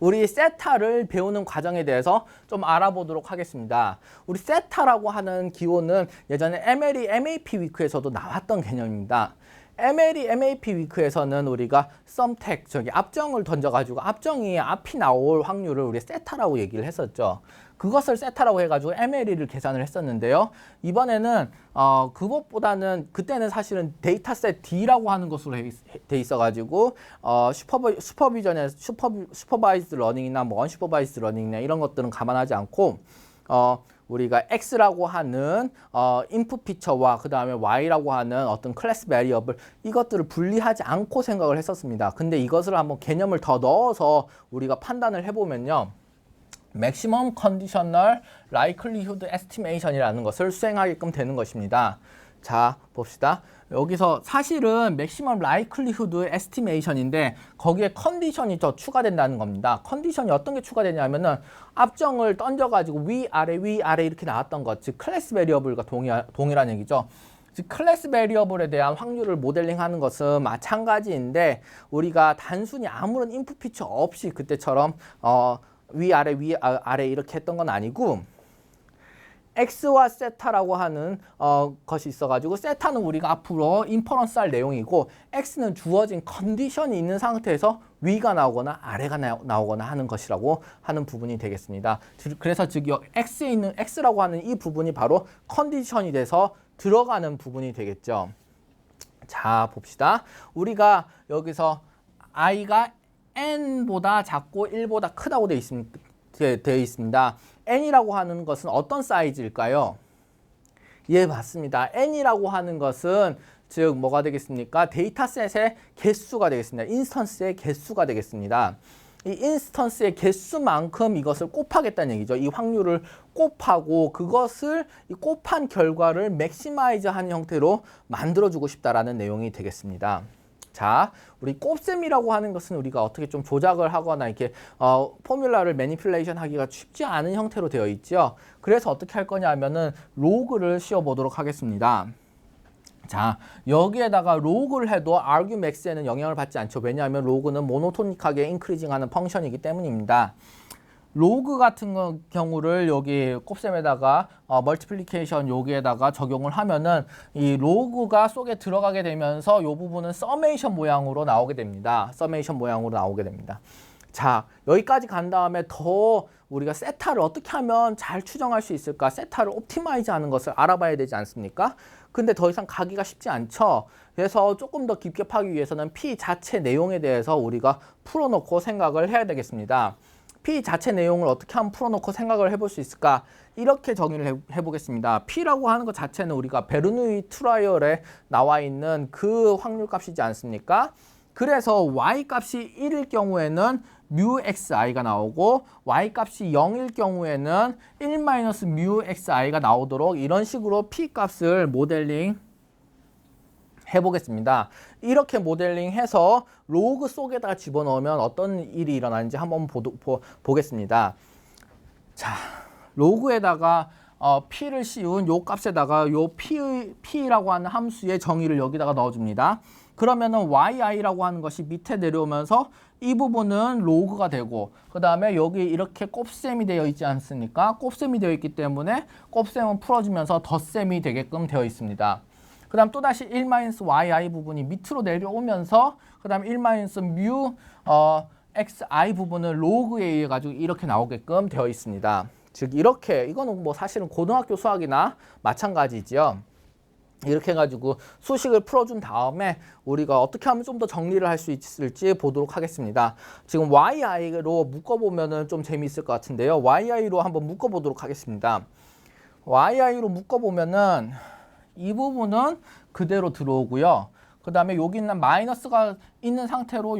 우리 세타를 배우는 과정에 대해서 좀 알아보도록 하겠습니다. 우리 세타라고 하는 기호는 예전에 MLE MAP 위크에서도 나왔던 개념입니다. MLE MAP 위크에서는 우리가 썸택 저기 앞정을 던져가지고 앞정이 앞이 나올 확률을 우리 세타라고 얘기를 했었죠. 그것을 세타라고 해가지고 MLE를 계산을 했었는데요. 이번에는 어 그것보다는 그때는 사실은 데이터셋 D라고 하는 것으로 돼 있어가지고 어 슈퍼비 슈퍼비전에 슈퍼 슈퍼바이즈 러닝이나 뭐 언슈퍼바이즈 러닝이나 이런 것들은 감안하지 않고 어 우리가 X라고 하는 어 인풋 피처와 그 다음에 Y라고 하는 어떤 클래스 베리어블 이것들을 분리하지 않고 생각을 했었습니다. 근데 이것을 한번 개념을 더 넣어서 우리가 판단을 해보면요. 맥시멈 컨디셔널 라이클리후드 에스티메이션이라는 것을 수행하게끔 되는 것입니다. 자, 봅시다. 여기서 사실은 맥시멈 라이클리후드 에스티메이션인데 거기에 컨디션이 더 추가된다는 겁니다. 컨디션이 어떤 게 추가되냐면은 앞정을 던져가지고 위 아래 위 아래 이렇게 나왔던 것, 즉 클래스 베리어블과 동일 동일한 얘기죠. 즉 클래스 베리어블에 대한 확률을 모델링하는 것은 마찬가지인데 우리가 단순히 아무런 인풋 피처 없이 그때처럼 어, 위 아래 위 아, 이렇게 했던 건 아니고 X와 세타라고 하는 어, 것이 있어가지고 세타는 우리가 앞으로 인퍼런스 할 내용이고 X는 주어진 컨디션이 있는 상태에서 위가 나오거나 아래가 나, 나오거나 하는 것이라고 하는 부분이 되겠습니다. 즉, 그래서 즉 여- X에 있는 X라고 하는 이 부분이 바로 컨디션이 돼서 들어가는 부분이 되겠죠. 자 봅시다. 우리가 여기서 i가 n보다 작고 1보다 크다고 되어 있습니다. 되어 있습니다. n이라고 하는 것은 어떤 사이즈일까요? 예, 맞습니다. n이라고 하는 것은 즉 뭐가 되겠습니까? 데이터셋의 개수가 되겠습니다. 인스턴스의 개수가 되겠습니다. 이 인스턴스의 개수만큼 이것을 곱하겠다는 얘기죠. 이 확률을 곱하고 그것을 이 곱한 결과를 맥시마이즈 하는 형태로 만들어주고 싶다라는 내용이 되겠습니다. 자, 우리 곱셈이라고 하는 것은 우리가 어떻게 좀 조작을 하거나 이렇게 어, 포뮬라를 매니플레이션 하기가 쉽지 않은 형태로 되어 있죠. 그래서 어떻게 할 거냐 하면은 로그를 씌워 보도록 하겠습니다. 자, 여기에다가 로그를 해도 argmax에는 영향을 받지 않죠. 왜냐하면 로그는 모노토닉하게 인크리징하는 펑션이기 때문입니다. 로그 같은 거- 경우를 여기 곱셈에다가 어, 멀티플리케이션 여기에다가 적용을 하면은 이 로그가 속에 들어가게 되면서 이 부분은 서메이션 모양으로 나오게 됩니다. 서메이션 모양으로 나오게 됩니다. 자, 여기까지 간 다음에 더 우리가 세타를 어떻게 하면 잘 추정할 수 있을까? 세타를 옵티마이즈 하는 것을 알아봐야 되지 않습니까? 근데 더 이상 가기가 쉽지 않죠. 그래서 조금 더 깊게 파기 위해서는 P 자체 내용에 대해서 우리가 풀어놓고 생각을 해야 되겠습니다. P 자체 내용을 어떻게 하면 풀어놓고 생각을 해볼 수 있을까? 이렇게 정의를 해, 해보겠습니다. P라고 하는 것 자체는 우리가 베르누이 트라이얼에 나와 있는 그 확률 값이지 않습니까? 그래서 y 값이 1일 경우에는 mu xi가 나오고 y 값이 0일 경우에는 1 마이너스 mu xi가 나오도록 이런 식으로 p 값을 모델링 해보겠습니다. 이렇게 모델링해서 로그 속에다가 집어넣으면 어떤 일이 일어나는지 한번 보도, 보, 보겠습니다. 자, 로그에다가 어, p를 씌운 요 값에다가 요 p, p라고 하는 함수의 정의를 여기다가 넣어줍니다. 그러면은 yi라고 하는 것이 밑에 내려오면서 이 부분은 로그가 되고 그 다음에 여기 이렇게 곱셈이 되어 있지 않습니까? 곱셈이 되어 있기 때문에 곱셈은 풀어지면서 덧셈이 되게끔 되어 있습니다. 그 다음 또다시 1 마이너스 yi 부분이 밑으로 내려오면서 그 다음 1 마이너스 mu 어, xi 부분은 로그에 의해 가지고 이렇게 나오게끔 되어 있습니다. 즉 이렇게 이거는 뭐 사실은 고등학교 수학이나 마찬가지지요. 이렇게 해가지고 수식을 풀어준 다음에 우리가 어떻게 하면 좀 더 정리를 할 수 있을지 보도록 하겠습니다. 지금 yi로 묶어보면은 좀 재미있을 것 같은데요. yi로 한번 묶어보도록 하겠습니다. yi로 묶어보면은 이 부분은 그대로 들어오고요. 그 다음에 여기 있는 마이너스가 있는 상태로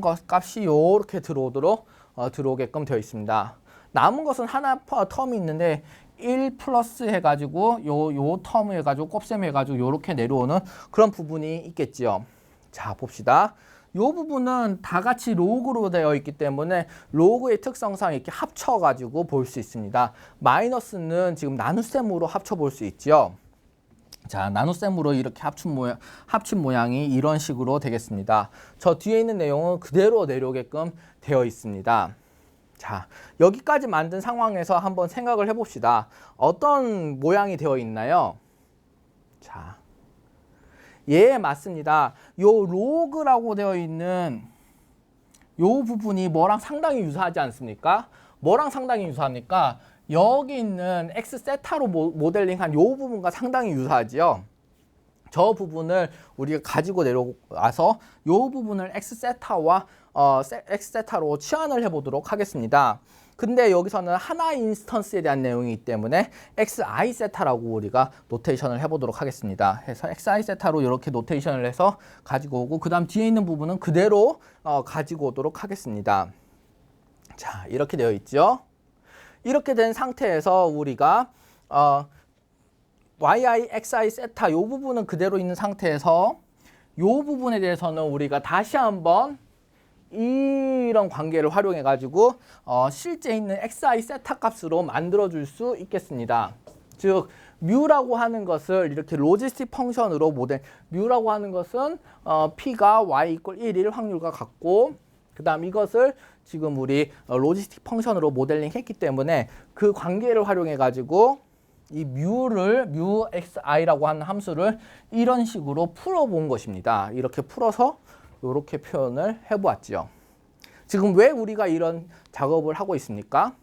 것 값이 요렇게 들어오도록 어, 들어오게끔 되어 있습니다. 남은 것은 하나 퍼- 텀이 있는데 1 플러스 해가지고 요, 요 텀 해가지고 곱셈 해가지고 요렇게 내려오는 그런 부분이 있겠지요. 자, 봅시다. 요 부분은 다 같이 로그로 되어 있기 때문에 로그의 특성상 이렇게 합쳐가지고 볼 수 있습니다. 마이너스는 지금 나눗셈으로 합쳐 볼 수 있지요. 자, 나눗셈으로 이렇게 합친 모양, 합친 모양이 이런 식으로 되겠습니다. 저 뒤에 있는 내용은 그대로 내려오게끔 되어 있습니다. 자, 여기까지 만든 상황에서 한번 생각을 해봅시다. 어떤 모양이 되어 있나요? 자, 예, 맞습니다. 요 로그라고 되어 있는 요 부분이 뭐랑 상당히 유사하지 않습니까? 뭐랑 상당히 유사합니까? 여기 있는 x 세타로 모- 모델링한 요 부분과 상당히 유사하지요. 저 부분을 우리가 가지고 내려와서 요 부분을 x 세타와 어, 세- x 세타로 치환을 해보도록 하겠습니다. 근데 여기서는 하나 인스턴스에 대한 내용이기 때문에 xi 세타라고 우리가 노테이션을 해보도록 하겠습니다. 해서 xi 세타로 이렇게 노테이션을 해서 가지고 오고 그 다음 뒤에 있는 부분은 그대로 어, 가지고 오도록 하겠습니다. 자 이렇게 되어 있죠. 이렇게 된 상태에서 우리가 어, yi, xi 세타 요 부분은 그대로 있는 상태에서 요 부분에 대해서는 우리가 다시 한번 이런 관계를 활용해 가지고 어, 실제 있는 xi 세타 값으로 만들어 줄 수 있겠습니다. 즉 뮤라고 하는 것을 이렇게 로지스틱 펑션으로 모델 뮤라고 하는 것은 어, p가 y 이퀄 1일 확률과 같고 그 다음 이것을 지금 우리 어, 로지스틱 펑션으로 모델링 했기 때문에 그 관계를 활용해 가지고 이 뮤를 뮤 xi라고 하는 함수를 이런 식으로 풀어본 것입니다. 이렇게 풀어서 이렇게 표현을 해보았죠. 지금 왜 우리가 이런 작업을 하고 있습니까?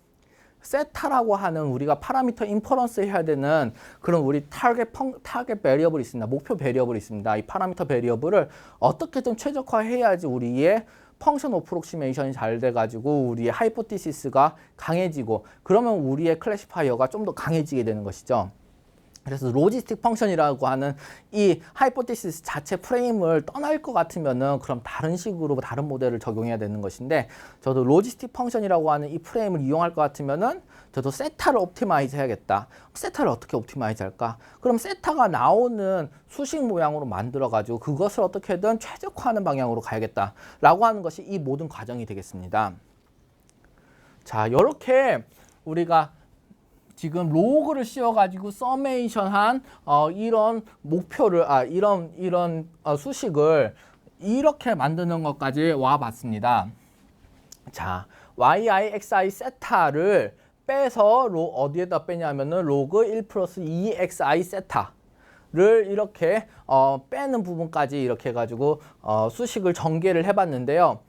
세타라고 하는 우리가 파라미터 인퍼런스 해야 되는 그런 우리 타겟 펑, 타겟 베리어블이 있습니다. 목표 베리어블이 있습니다. 이 파라미터 베리어블을 어떻게든 최적화해야지 우리의 펑션 오프록시메이션이 잘 돼가지고 우리의 하이포티시스가 강해지고 그러면 우리의 클래시파이어가 좀 더 강해지게 되는 것이죠. 그래서 로지스틱 펑션이라고 하는 이 하이포테시스 자체 프레임을 떠날 것 같으면은 그럼 다른 식으로 다른 모델을 적용해야 되는 것인데 저도 로지스틱 펑션이라고 하는 이 프레임을 이용할 것 같으면은 저도 세타를 옵티마이즈 해야겠다. 세타를 어떻게 옵티마이즈 할까? 그럼 세타가 나오는 수식 모양으로 만들어 가지고 그것을 어떻게든 최적화하는 방향으로 가야겠다라고 하는 것이 이 모든 과정이 되겠습니다. 자, 이렇게 우리가 지금 로그를 씌워가지고 서메이션한 어, 이런 목표를 아 이런 이런 어, 수식을 이렇게 만드는 것까지 와봤습니다. 자, yi, xi 세타를 빼서 로 어디에다 빼냐면은 로그 1 플러스 2xi 세타 를 이렇게 어, 빼는 부분까지 이렇게 해가지고 어, 수식을 전개를 해봤는데요.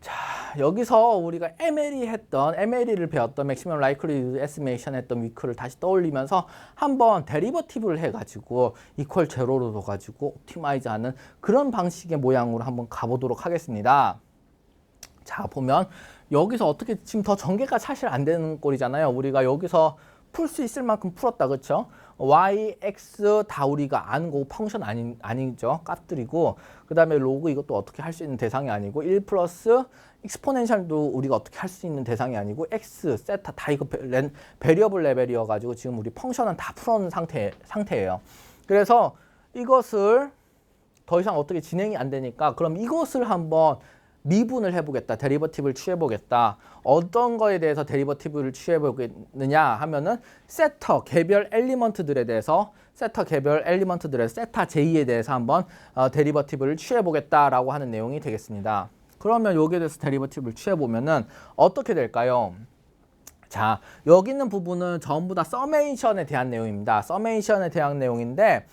자, 여기서 우리가 MLE 했던 MLE를 배웠던 맥시멈 라이클리드 에스메이션 했던 위크를 다시 떠올리면서 한번 데리버티브를 해 가지고 이퀄 제로로 둬 가지고 옵티마이즈 하는 그런 방식의 모양으로 한번 가 보도록 하겠습니다. 자 보면 여기서 어떻게 지금 더 전개가 사실 안 되는 꼴이잖아요. 우리가 여기서 풀 수 있을 만큼 풀었다 그렇죠? Y, x 다 우리가 아는 거고 펑션 아니, 아니죠. 값들이고 그 다음에 로그 이것도 어떻게 할 수 있는 대상이 아니고 1 플러스 익스포넨셜도 우리가 어떻게 할 수 있는 대상이 아니고 x, 세타 다 이거 베, 렌, 베리어블 레벨이어 가지고 지금 우리 펑션은 다 풀어놓은 상태, 상태예요. 그래서 이것을 더 이상 어떻게 진행이 안 되니까 그럼 이것을 한번 미분을 해보겠다. 데리버티브를 취해보겠다. 어떤 거에 대해서 데리버티브를 취해보겠느냐 하면은 세터 개별 엘리먼트들에 대해서 세터 개별 엘리먼트들의 세타 J에 대해서 한번 어, 데리버티브를 취해보겠다라고 하는 내용이 되겠습니다. 그러면 여기에 대해서 데리버티브를 취해보면은 어떻게 될까요? 자, 여기 있는 부분은 전부 다 서메이션에 대한 내용입니다. 서메이션에 대한 내용인데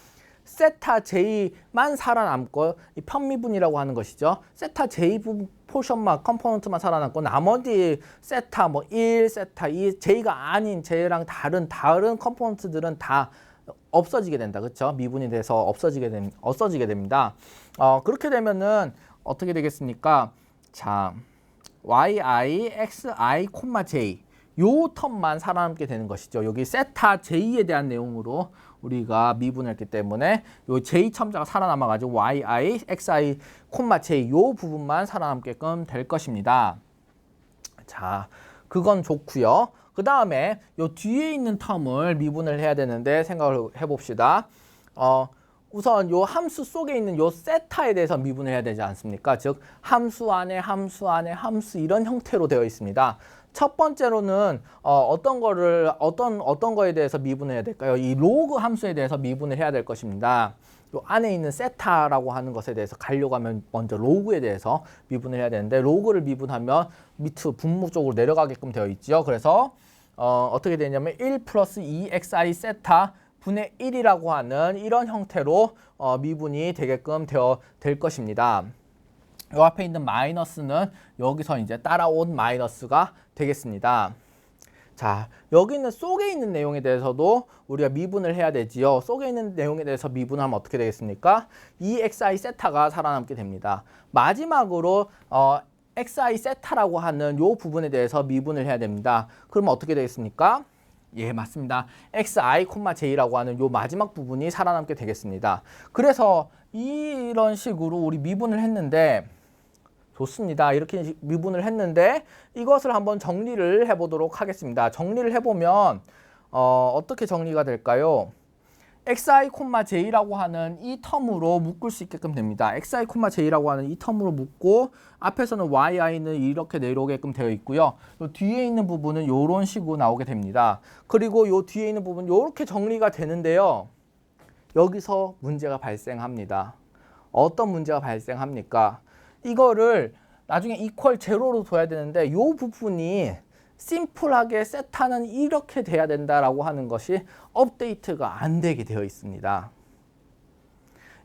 세타 J만 살아남고 이 편미분이라고 하는 것이죠. 세타 J 포션만 컴포넌트만 살아남고 나머지 세타 뭐 1, 세타 2, J가 아닌 J랑 다른 다른 컴포넌트들은 다 없어지게 된다. 그렇죠? 미분이 돼서 없어지게 됩 없어지게 됩니다. 어, 그렇게 되면은 어떻게 되겠습니까? 자, yi, xi, j 요 텀만 살아남게 되는 것이죠. 여기 세타 j에 대한 내용으로 우리가 미분했기 때문에 요 j 첨자가 살아남아 가지고 yi, xi, j 요 부분만 살아남게끔 될 것입니다. 자, 그건 좋고요. 그 다음에 요 뒤에 있는 텀을 미분을 해야 되는데 생각을 해봅시다. 어, 우선 요 함수 속에 있는 요 세타에 대해서 미분을 해야 되지 않습니까? 즉 함수 안에 함수 안에 함수 이런 형태로 되어 있습니다. 첫 번째로는 어, 어떤 거를 어떤 어떤 거에 대해서 미분을 해야 될까요? 이 로그 함수에 대해서 미분을 해야 될 것입니다. 요 안에 있는 세타라고 하는 것에 대해서 가려고 하면 먼저 로그에 대해서 미분을 해야 되는데 로그를 미분하면 밑으로 분모 쪽으로 내려가게끔 되어 있죠. 그래서 어, 어떻게 되냐면 1 플러스 2xi 세타 분의 1이라고 하는 이런 형태로 어, 미분이 되게끔 되어 될 것입니다. 요 앞에 있는 마이너스는 여기서 이제 따라온 마이너스가 되겠습니다. 자, 여기 있는 속에 있는 내용에 대해서도 우리가 미분을 해야 되지요. 속에 있는 내용에 대해서 미분하면 어떻게 되겠습니까? 이 xi 세타가 살아남게 됩니다. 마지막으로 어, xi 세타라고 하는 요 부분에 대해서 미분을 해야 됩니다. 그러면 어떻게 되겠습니까? 예, 맞습니다. xi, j라고 하는 요 마지막 부분이 살아남게 되겠습니다. 그래서 이런 식으로 우리 미분을 했는데 좋습니다. 이렇게 미분을 했는데 이것을 한번 정리를 해보도록 하겠습니다. 정리를 해보면 어, 어떻게 정리가 될까요? xi, j라고 하는 이 텀으로 묶을 수 있게끔 됩니다. xi, j라고 하는 이 텀으로 묶고 앞에서는 yi는 이렇게 내려오게끔 되어 있고요. 요 뒤에 있는 부분은 이런 식으로 나오게 됩니다. 그리고 요 뒤에 있는 부분 이렇게 정리가 되는데요. 여기서 문제가 발생합니다. 어떤 문제가 발생합니까? 이거를 나중에 이퀄 제로로 둬야 되는데 이 부분이 심플하게 세타는 이렇게 돼야 된다라고 하는 것이 업데이트가 안 되게 되어 있습니다.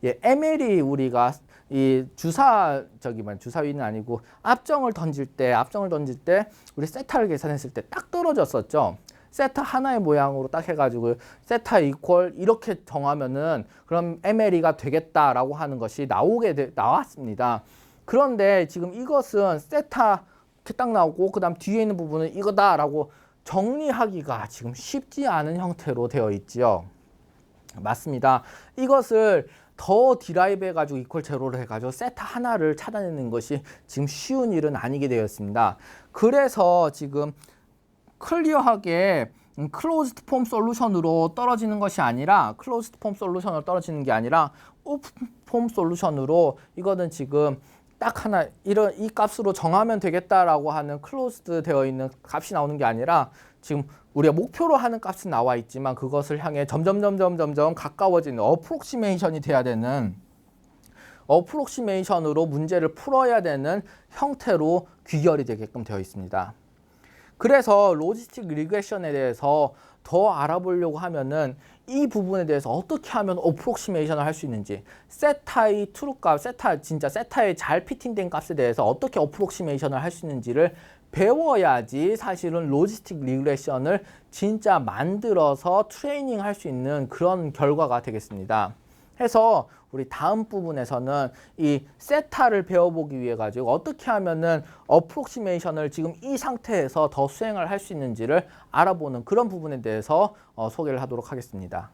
예, ML이 우리가 이 주사 저기 만 주사위는 아니고 앞정을 던질 때 앞정을 던질 때 우리 세타를 계산했을 때 딱 떨어졌었죠. 세타 하나의 모양으로 딱 해가지고 세타 이퀄 이렇게 정하면은 그럼 ML이가 되겠다라고 하는 것이 나오게 되, 나왔습니다. 그런데 지금 이것은 세타 이렇게 딱 나오고 그 다음 뒤에 있는 부분은 이거다라고 정리하기가 지금 쉽지 않은 형태로 되어 있지요. 맞습니다. 이것을 더 디라이브 해가지고 이퀄 제로를 해가지고 세타 하나를 찾아내는 것이 지금 쉬운 일은 아니게 되었습니다. 그래서 지금 클리어하게 클로즈드 폼 솔루션으로 떨어지는 것이 아니라 클로즈드 폼 솔루션으로 떨어지는 게 아니라 오픈 폼 솔루션으로 이거는 지금 딱 하나 이런 이 값으로 정하면 되겠다라고 하는 클로즈드 되어 있는 값이 나오는 게 아니라 지금 우리가 목표로 하는 값은 나와 있지만 그것을 향해 점점 점점 점점 가까워지는 어프록시메이션이 돼야 되는 어프록시메이션으로 문제를 풀어야 되는 형태로 귀결이 되게끔 되어 있습니다. 그래서 로지스틱 리그레션에 대해서 더 알아보려고 하면은 이 부분에 대해서 어떻게 하면 어프록시메이션을 할 수 있는지 세타의 트루값, 세타 진짜 세타의 잘 피팅된 값에 대해서 어떻게 어프록시메이션을 할 수 있는지를 배워야지 사실은 로지스틱 리그레션을 진짜 만들어서 트레이닝 할 수 있는 그런 결과가 되겠습니다. 해서 우리 다음 부분에서는 이 세타를 배워보기 위해 가지고 어떻게 하면은 어프록시메이션을 지금 이 상태에서 더 수행을 할 수 있는지를 알아보는 그런 부분에 대해서 어, 소개를 하도록 하겠습니다.